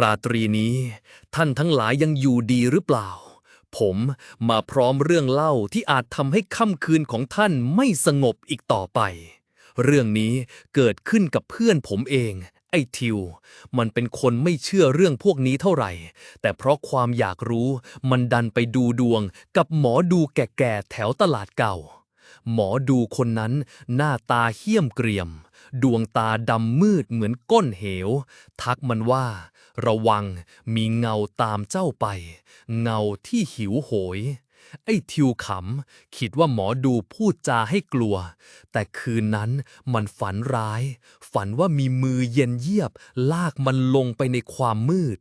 ราตรีนี้ ท่านทั้งหลายยังอยู่ดีหรือเปล่า ผมมาพร้อมเรื่องเล่าที่อาจทำให้ค่ำคืนของท่านไม่สงบอีกต่อไป เรื่องนี้เกิดขึ้นกับเพื่อนผมเอง ไอ้ทิว มันเป็นคนไม่เชื่อเรื่องพวกนี้เท่าไหร่ แต่เพราะความอยากรู้มันดันไปดูดวงกับหมอดูแก่ๆแถวตลาดเก่า หมอดูคนนั้นหน้าตาเหี้ยมเกรียม ดวงตาดำมืดเหมือนก้นเหว ทักมันว่า ระวังมีเงาตามเจ้าไป เงาที่หิวโหย ไอ้ทิวขำคิดว่าหมอดูพูดจาให้กลัว แต่คืนนั้นมันฝันร้าย ฝันว่ามีมือเย็นเยียบ ลากมันลงไปในความมืด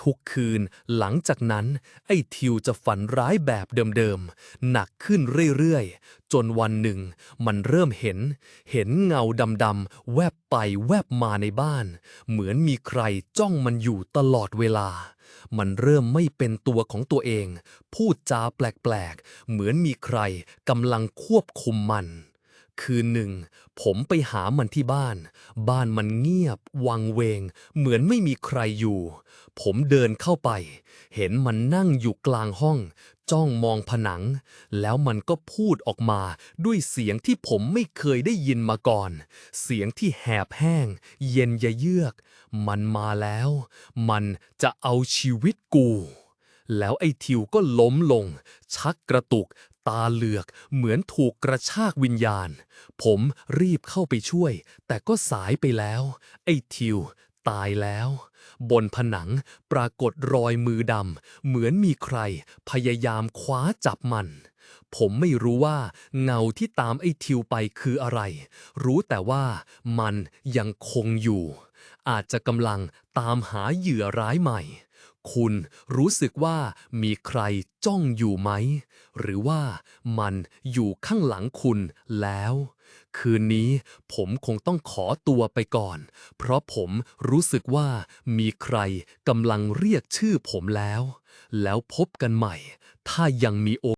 ทุกคืนหลังจากนั้น ไอ้ทิวจะฝันร้ายแบบเดิมๆ หนักขึ้นเรื่อยๆ จนวันหนึ่ง มันเริ่มเห็น เห็นเงาดำๆ แวบไปแวบมาในบ้าน เหมือนมีใครจ้องมันอยู่ตลอดเวลา มันเริ่มไม่เป็นตัวของตัวเอง พูดจาแปลกๆ เหมือนมีใครกำลังควบคุมมัน คืนหนึ่ง ผมไปหามันที่บ้าน บ้านมันเงียบ วังเวง เหมือนไม่มีใครอยู่ ผมเดินเข้าไป เห็นมันนั่งอยู่กลางห้อง จ้องมองผนัง แล้วมันก็พูดออกมาด้วยเสียงที่ผมไม่เคยได้ยินมาก่อน เสียงที่แหบแห้ง เย็นยะเยือก มันมาแล้ว มันจะเอาชีวิตกูแล้วไอ้ทิวก็ล้มลง ชักกระตุก ตาเหลือกเหมือนถูกกระชากวิญญาณ ผมรีบเข้าไปช่วย แต่ก็สายไปแล้ว ไอ้ทิว ตายแล้ว บนผนังปรากฏรอยมือดำเหมือนมีใคร พยายามคว้าจับมัน ผมไม่รู้ว่าเงาที่ตามไอ้ทิวไปคืออะไร รู้แต่ว่ามันยังคงอยู่ อาจจะกำลังตามหาเหยื่อร้ายใหม่ คุณรู้สึกว่ามีใครจ้องอยู่ไหม หรือว่ามันอยู่ข้างหลังคุณแล้ว คืนนี้ผมคงต้องขอตัวไปก่อน เพราะผมรู้สึกว่ามีใครกำลังเรียกชื่อผมแล้ว แล้วพบกันใหม่ ถ้ายังมีโอ